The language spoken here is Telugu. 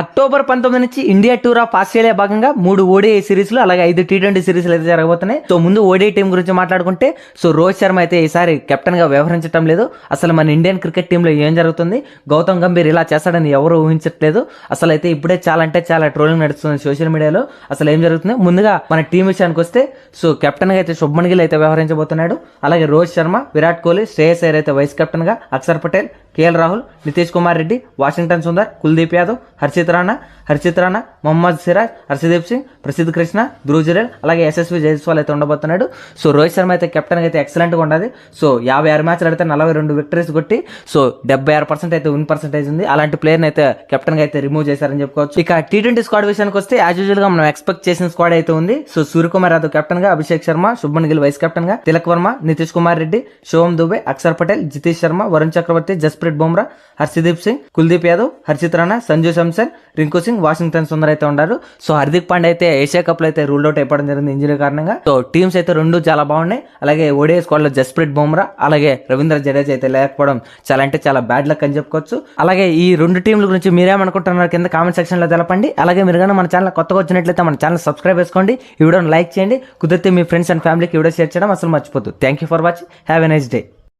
అక్టోబర్ పంతొమ్మిది నుంచి ఇండియా టూర్ ఆఫ్ ఆస్ట్రేలియా భాగంగా మూడు ఓడిఐ సిరీస్లు అలాగే ఐదు టీ ట్వంటీ సిరీస్లు అయితే జరగబోతున్నాయి. సో ముందు ఓడిఐ టీం గురించి మాట్లాడుకుంటే సో రోహిత్ శర్మ అయితే ఈసారి కెప్టెన్గా వ్యవహరించడం లేదు. అసలు మన ఇండియన్ క్రికెట్ టీంలో ఏం జరుగుతుంది? గౌతమ్ గంభీర్ ఇలా చేస్తాడని ఎవరు ఊహించట్లేదు. అసలు అయితే ఇప్పుడే చాలా అంటే చాలా ట్రోలింగ్ నడుస్తుంది సోషల్ మీడియాలో. అసలు ఏం జరుగుతుంది? ముందుగా మన టీం విషయానికి వస్తే సో కెప్టెన్గా అయితే శుభ్మన్ గిల్ అయితే వ్యవహరించబోతున్నాడు. అలాగే రోహిత్ శర్మ విరాట్ కోహ్లీ శ్రేయస్ అయ్యర్ అయితే వైస్ కెప్టెన్గా అక్షర్ పటేల్ కేఎల్ రాహుల్ నితీష్ కుమార్ రెడ్డి వాషింగ్టన్ సుందర్ కుల్దీప్ యాదవ్ హర్షిత్ రాణా హర్షిత్ రాణా మొహమ్మద్ సిరాజ్ హర్షదీప్ సింగ్ ప్రసిద్ధ్ కృష్ణ ధ్రువ్ జురేల్ అలాగే యశస్వి జైస్వాల్ అయితే ఉండబోతున్నాడు. సో రోహిత్ శర్మ అయితే కెప్టెన్ అయితే ఎక్సలెంట్గా ఉండదు సో యాభై ఆరు మ్యాచ్లు ఆడితే నలభై రెండు విక్టరీస్ కొట్టి సో డెబ్బై ఆరు పర్సెంట్ అయితే విన్ పర్సెంటేజ్ ఉంది. అలాంటి ప్లేయర్ అయితే కెప్టెన్గా అయితే రిమూవ్ చేశారని చెప్పుకోవచ్చు. ఇక టీ ట్వంటీ స్క్వాడ్ విషయానికి వస్తే యాజ్ యూజువల్గా మనం ఎక్స్పెక్ట్ చేసిన స్క్వాడ్ అయితే ఉంది. సో సూర్యకుమార్ యాదవ్ కెప్టెన్గా అభిషేక్ శర్మ శుభ్మన్ గిల్ వైస్ కెప్టెన్గా తిలక్ వర్మ నితీష్ కుమార్ రెడ్డి శోభం దుబే అక్షర్ పటేల్ జితేష్ శర్మ వరుణ్ చక్రవర్తి జస్ప్రీత్ బుమ్రా హర్షదీప్ సింగ్ కుల్దీప్ యాదవ్ హర్షిత్ రాణా సంజు శంసన్ రింకు సింగ్ వాషింగ్టన్ సుందర్ అయితే ఉన్నారు. సో హార్దిక్ పాండే అయితే ఏషియా కప్లో అయితే రూల్ అవుట్ అయిపోవడం జరిగింది ఇంజరీ కారణంగా. సో టీమ్స్ అయితే రెండు చాలా బాగున్నాయి. అలాగే ఓడిఐ స్క్వాడ్లో జస్ప్రీత్ బుమ్రా అలాగే రవీంద్ర జడేజా అయితే లేకపోవడం చాలా అంటే చాలా బ్యాడ్ లక్ అని చెప్పుకోవచ్చు. అలాగే ఈ రెండు టీంల గురించి మీరేమనుకుంటున్నారు కింద కామెంట్ సెక్షన్లో తెలపండి. అలాగే మీరు కానీ మన ఛానల్ కొత్తగా వచ్చినట్లయితే మన ఛానల్ సబ్స్క్రైబ్ చేసుకోండి. ఈ వీడియోని లైక్ చేయండి. కుదిరితే మీ ఫ్రెండ్స్ అండ్ ఫ్యామిలీకి వీడియో షేర్ చేయడం అసలు మర్చిపోద్దు. Thank you for watching have a nice day